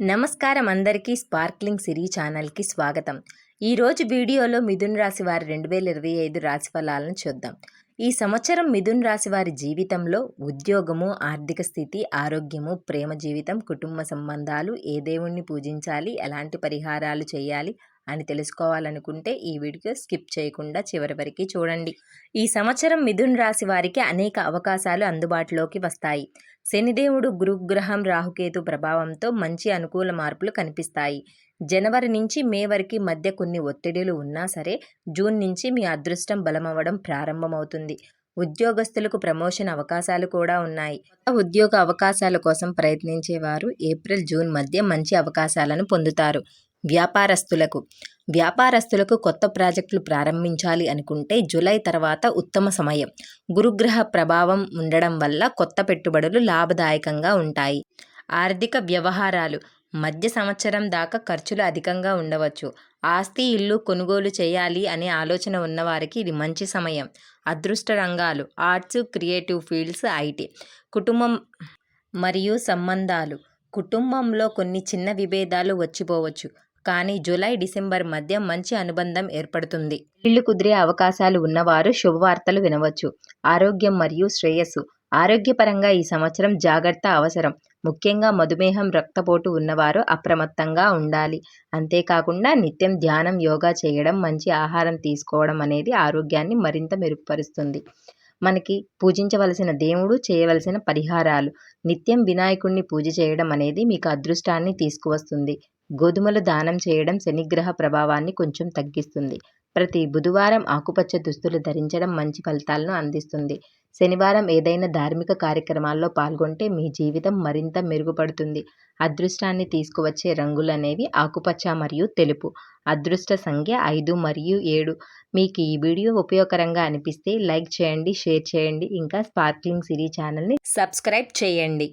నమస్కారం అందరికీ స్పార్క్లింగ్ సిరీ ఛానల్కి స్వాగతం. ఈరోజు వీడియోలో మిథున్ రాశి వారి రెండు వేల ఇరవై ఐదు రాశి ఫలాలను చూద్దాం. ఈ సంవత్సరం మిథున్ రాశి వారి జీవితంలో ఉద్యోగము ఆర్థిక స్థితి ఆరోగ్యము ప్రేమ జీవితం కుటుంబ సంబంధాలు ఏ దేవుణ్ణి పూజించాలి ఎలాంటి పరిహారాలు చేయాలి అని తెలుసుకోవాలనుకుంటే ఈ వీడియో స్కిప్ చేయకుండా చివరి వరకు చూడండి. ఈ సంవత్సరం మిథున్ రాశి వారికి అనేక అవకాశాలు అందుబాటులోకి వస్తాయి. శనిదేవుడు గురుగ్రహం రాహుకేతు ప్రభావంతో మంచి అనుకూల మార్పులు కనిపిస్తాయి. జనవరి నుంచి మే వరకు మధ్య కొన్ని ఒత్తిడిలు ఉన్నా సరే జూన్ నుంచి మీ అదృష్టం బలమవ్వడం ప్రారంభమవుతుంది. ఉద్యోగస్తులకు ప్రమోషన్ అవకాశాలు కూడా ఉన్నాయి. ఉద్యోగ అవకాశాల కోసం ప్రయత్నించేవారు ఏప్రిల్ జూన్ మధ్య మంచి అవకాశాలను పొందుతారు. వ్యాపారస్తులకు. వ్యాపారస్తులకు కొత్త ప్రాజెక్టులు ప్రారంభించాలి అనుకుంటే జూలై తర్వాత ఉత్తమ సమయం. గురుగ్రహ ప్రభావం ఉండడం వల్ల కొత్త పెట్టుబడులు లాభదాయకంగా ఉంటాయి. ఆర్థిక వ్యవహారాలు. మధ్య సంవత్సరం దాకా ఖర్చులు అధికంగా ఉండవచ్చు. ఆస్తి ఇల్లు కొనుగోలు చేయాలి అనే ఆలోచన ఉన్నవారికి ఇది మంచి సమయం. అదృష్ట రంగాలు. Arts creative fields IT. కుటుంబం మరియు సంబంధాలు. కుటుంబంలో కొన్ని చిన్న విభేదాలు వచ్చిపోవచ్చు. కానీ జూలై డిసెంబర్ మధ్య మంచి అనుబంధం ఏర్పడుతుంది. ఇళ్ళు కుదిరే అవకాశాలు ఉన్నవారు శుభవార్తలు వినవచ్చు. ఆరోగ్యం మరియు శ్రేయస్సు. ఆరోగ్యపరంగా ఈ సంవత్సరం జాగ్రత్త అవసరం. ముఖ్యంగా మధుమేహం రక్తపోటు ఉన్నవారు అప్రమత్తంగా ఉండాలి. అంతేకాకుండా నిత్యం ధ్యానం యోగా చేయడం మంచి ఆహారం తీసుకోవడం అనేది ఆరోగ్యాన్ని మరింత మెరుగుపరుస్తుంది. మనకి పూజించవలసిన దేవుడు చేయవలసిన పరిహారాలు. నిత్యం వినాయకుణ్ణి పూజ చేయడం అనేది మీకు అదృష్టాన్ని తీసుకువస్తుంది. గోధుమలు దానం చేయడం శనిగ్రహ ప్రభావాన్ని కొంచెం తగ్గిస్తుంది. ప్రతి బుధవారం ఆకుపచ్చ దుస్తులు ధరించడం మంచి ఫలితాలను అందిస్తుంది. శనివారం ఏదైనా ధార్మిక కార్యక్రమాల్లో పాల్గొంటే మీ జీవితం మరింత మెరుగుపడుతుంది. అదృష్టాన్ని తీసుకువచ్చే రంగులు అనేవి ఆకుపచ్చ మరియు తెలుపు. అదృష్ట సంఖ్య ఐదు మరియు ఏడు. మీకు ఈ వీడియో ఉపయోగకరంగా అనిపిస్తే లైక్ చేయండి షేర్ చేయండి. ఇంకా స్పార్క్లింగ్ సిరీ ఛానల్ని సబ్స్క్రైబ్ చేయండి.